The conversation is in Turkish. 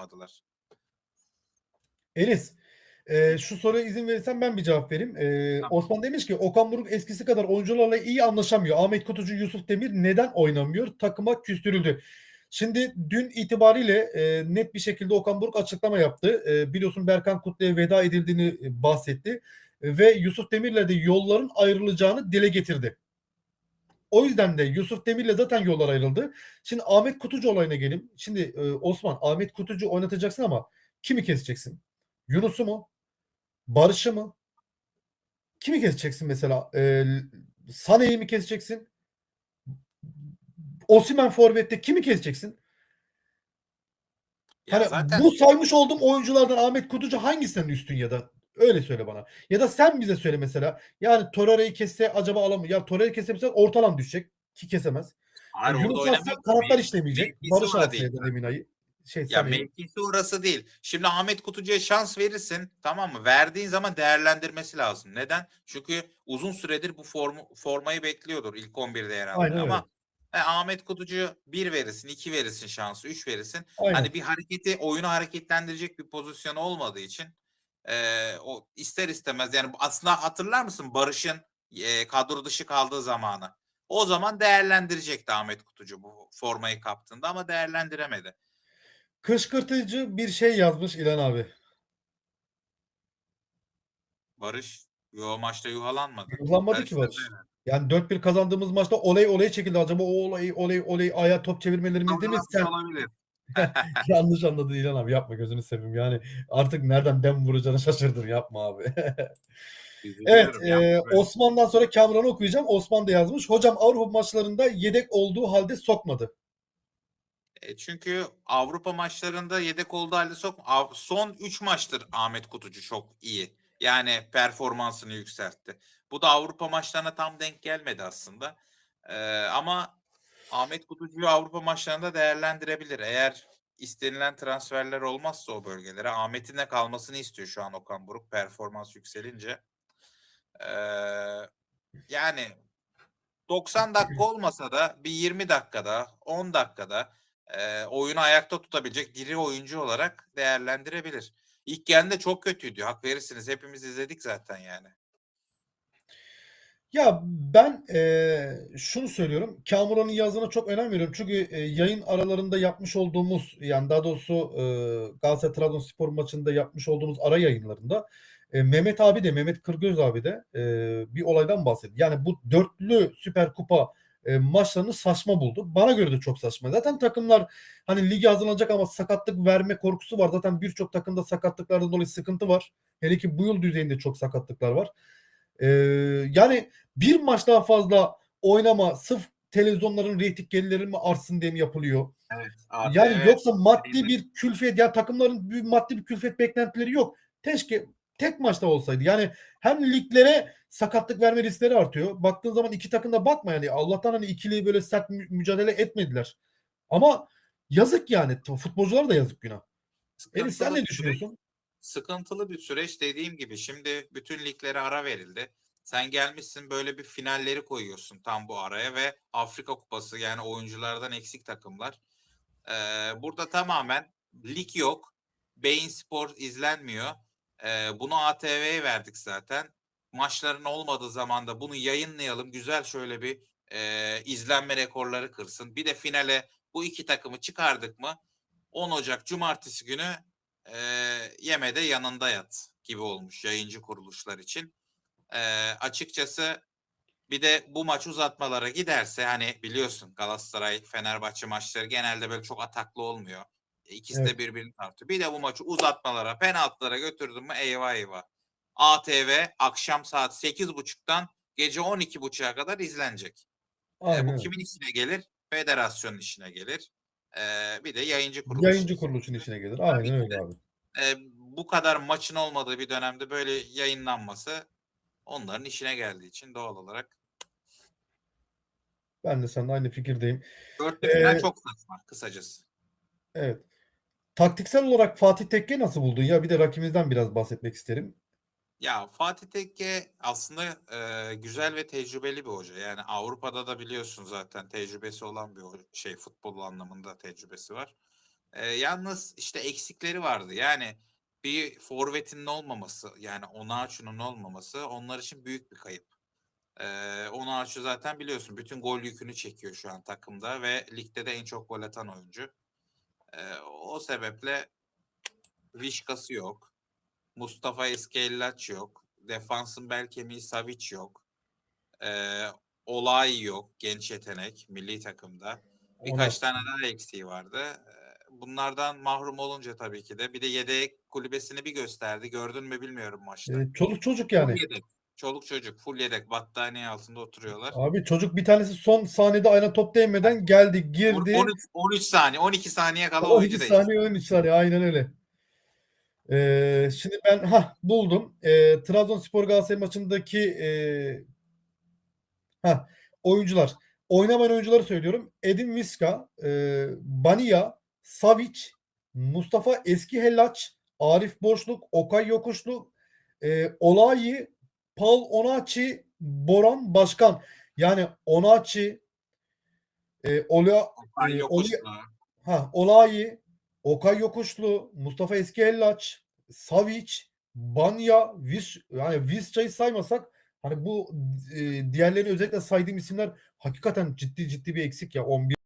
oynamadılar. Enis, e, şu soruya izin verirsen ben bir cevap vereyim. E, Tamam. Osman demiş ki Okan Buruk eskisi kadar oyuncularla iyi anlaşamıyor. Ahmet Kutucu, Yusuf Demir neden oynamıyor? Takıma küstürüldü. Şimdi dün itibariyle e, net bir şekilde Okan Buruk açıklama yaptı. E, biliyorsun Berkan Kutlu'ya veda edildiğini bahsetti. Ve Yusuf Demir'le de yolların ayrılacağını dile getirdi. O yüzden de Yusuf Demir'le zaten yollar ayrıldı. Şimdi Ahmet Kutucu olayına gelin. Şimdi e, Osman Ahmet Kutucu oynatacaksın ama kimi keseceksin? Yunus'u mu? Barış'ı mı? Kimi keseceksin mesela? E, Sane'yi mi keseceksin? Osimen Forvet'te kimi keseceksin? Ya Hani zaten bu saymış olduğum oyunculardan Ahmet Kutucu hangisinin üstün ya da öyle söyle bana. Ya da sen bize söyle mesela. Yani Torreira'yı kesse acaba alamıyor. Ya Torreira'yı kesse mesela orta alan düşecek ki kesemez. hayır, Yunus oynamıyor. kanatlar işlemeyecek. Barış değil. da Emina'yı. Şey, Ya mevkisi orası değil. Şimdi Ahmet Kutucu'ya şans verirsin tamam mı? Verdiğin zaman değerlendirmesi lazım. Neden? Çünkü uzun süredir bu formu, formayı bekliyordur ilk 11'de yer almayı. Aynen öyle. Ama e, Ahmet Kutucu 1 verirsin, 2 verirsin şansı, 3 verirsin. Aynen. Hani bir hareketi, oyunu hareketlendirecek bir pozisyon olmadığı için e, o ister istemez yani aslında hatırlar mısın Barış'ın e, kadro dışı kaldığı zamanı? O zaman değerlendirecekti Ahmet Kutucu bu formayı kaptığında ama değerlendiremedi. Kışkırtıcı bir şey yazmış İlhan abi. Barış yo maçta yuhalanmadı. Yuhlanmadı ki Barış. Yani 4-1 kazandığımız maçta olay olay çekildi. Acaba o olay olay olay aya top çevirmelerimizde mi? Yuhalanmış Sen olabilir. yanlış anladın İlhan abi. Yapma gözünü seveyim. Yani artık nereden dem vuracağını şaşırdım. Yapma abi. Evet, e. Osman'dan sonra Kamran'ı okuyacağım. Osman da yazmış. Hocam Avrupa maçlarında yedek olduğu halde sokmadı. E, çünkü Avrupa maçlarında yedek olduğu halde sok son 3 maçtır Ahmet Kutucu çok iyi. Yani performansını yükseltti. Bu da Avrupa maçlarına tam denk gelmedi aslında. E, ama Ahmet Kutucu'yu Avrupa maçlarında değerlendirebilir. Eğer istenilen transferler olmazsa o bölgelere Ahmet'in de kalmasını istiyor şu an Okan Buruk performans yükselince. E, yani 90 dakika olmasa da bir 20 dakikada, 10 dakikada e, oyunu ayakta tutabilecek diri oyuncu olarak değerlendirebilir. İlk geldiğinde çok kötüydü. Hak verirsiniz. Hepimiz izledik zaten yani. Ya ben eee, şunu söylüyorum. Kamuran'ın yazdığına çok önem veriyorum. Çünkü e, yayın aralarında yapmış olduğumuz yani daha doğrusu e, Galatasaray Trabzonspor maçında yapmış olduğumuz ara yayınlarında e, Mehmet abi de Mehmet Kırgöz abi de e, bir olaydan bahsetti. Yani bu dörtlü Süper Kupa e, maçlarını saçma buldu. Bana göre de çok saçma. Zaten takımlar hani ligi hazırlanacak ama sakatlık verme korkusu var. Zaten birçok takımda sakatlıklardan dolayı sıkıntı var. Hele ki bu yıl düzeyinde çok sakatlıklar var. Ee, yani bir maç daha fazla oynama sırf televizyonların reyting gelirleri mi artsın diye mi yapılıyor? Evet. Yani yoksa maddi bir külfet ya takımların bir maddi bir külfet beklentileri yok. Keşke tek maçta olsaydı. Yani hem liglere sakatlık verme riskleri artıyor. Baktığın zaman iki takım da bakma yani Allah'tan hani ikili böyle sert mü- mücadele etmediler. Ama yazık yani. Futbolculara da yazık günah. Enis sen ne düşünüyorsun? Sıkıntılı bir süreç dediğim gibi. Şimdi bütün liglere ara verildi. Sen gelmişsin böyle bir finalleri koyuyorsun tam bu araya ve Afrika Kupası yani oyunculardan eksik takımlar. Ee, burada tamamen lig yok. Bein Spor izlenmiyor. Ee, bunu ATV'ye verdik zaten. Maçların olmadığı zaman da bunu yayınlayalım. Güzel şöyle bir e, izlenme rekorları kırsın. Bir de finale bu iki takımı çıkardık mı 10 Ocak Cumartesi günü e, yemede yanında yat gibi olmuş yayıncı kuruluşlar için. E, açıkçası bir de bu maç uzatmalara giderse hani biliyorsun Galatasaray Fenerbahçe maçları genelde böyle çok ataklı olmuyor. E, İkisi Evet. de birbirini tartıyor. Bir de bu maçı uzatmalara, penaltılara götürdün mü eyvah eyvah. ATV akşam saat 8.30'dan gece 12.30'a kadar izlenecek. E, Aynen bu öyle. kimin işine gelir? Federasyonun işine gelir. E, bir de yayıncı kuruluş. Yayıncı kuruluşun işine gelir. Aynen öyle de. abi. E, bu kadar maçın olmadığı bir dönemde böyle yayınlanması onların işine geldiği için doğal olarak Ben de seninle aynı fikirdeyim. dörtlü final Ee, çok saçma kısacası. Evet. Taktiksel olarak Fatih Tekke nasıl buldun ya? Bir de rakibimizden biraz bahsetmek isterim. Ya Fatih Tekke aslında e, güzel ve tecrübeli bir hoca. Yani Avrupa'da da biliyorsun zaten tecrübesi olan bir hoca, şey futbol anlamında tecrübesi var. Eee, yalnız işte eksikleri vardı. Yani bir forvetinin olmaması yani Onaçu'nun olmaması onlar için büyük bir kayıp. Eee Onaçu zaten biliyorsun bütün gol yükünü çekiyor şu an takımda ve ligde de en çok gol atan oyuncu. Eee, o sebeple Vişka'sı yok. Mustafa Eskellaç yok. Defansın bel kemiği Savic yok. Eee Olay yok. Genç yetenek milli takımda. Birkaç Ona- tane daha eksiği vardı. Bunlardan mahrum olunca tabii ki de bir de yedek kulübesini bir gösterdi. Gördün mü bilmiyorum maçta. Eee, çoluk çocuk Full yani. yedek. Çoluk çocuk full yedek battaniye altında oturuyorlar. Abi çocuk bir tanesi son saniyede ayna top değmeden geldi, girdi. 13 13 saniye 12 saniye kala 12 oyuncu değişti. saniye 13 saniye aynen öyle. Eee, şimdi ben hah buldum. Eee, Trabzonspor Galatasaray maçındaki eee hah oyuncular. Oynamayan oyuncuları söylüyorum. Edin Viska, eee, Bania, Savic, Mustafa Eskihellaç, Arif Boşluk, Okay Yokuşlu, eee, Olayi, Paul Onaçi, Boran Başkan. Yani Onaçi, eee, Ola, Ay eee, yok Oli- usta. Ha, Olayi, Okay Yokuşlu, Mustafa Eskihellaç, Savic, Banya, Vis yani Visca'yı saymasak hani bu e, diğerleri özellikle saydığım isimler hakikaten ciddi ciddi bir eksik ya 11